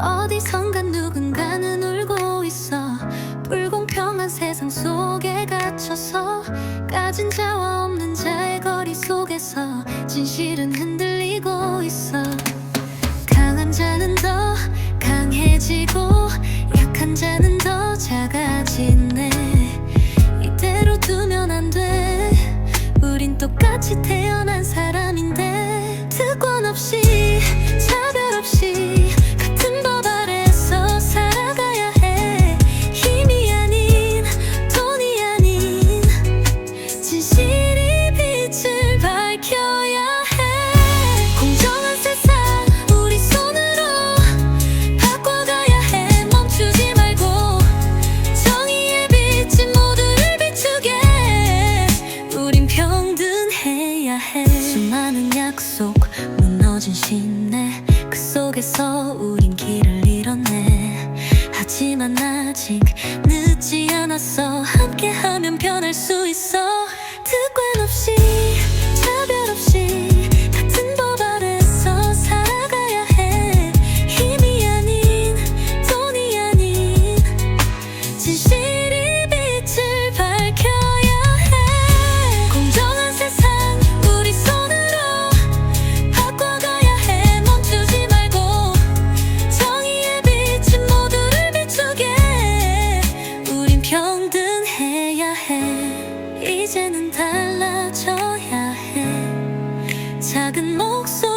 어디선가 누군가는 울고 있어. 불공평한 세상 속에 갇혀서 가진 자와 없는 자의 거리 속에서 진실은 흔들리고 있어. 강한 자는 더 강해지고 약한 자는 더 작아지네. 이대로 두면 안 돼. 우린 똑같이 태어난 해 수많은 약속 무너진 신뢰 그 속에서 우린 길을 잃었네. 하지만 아직 늦지 않았어 함께하 이제는 달라져야 해. 작은 목소리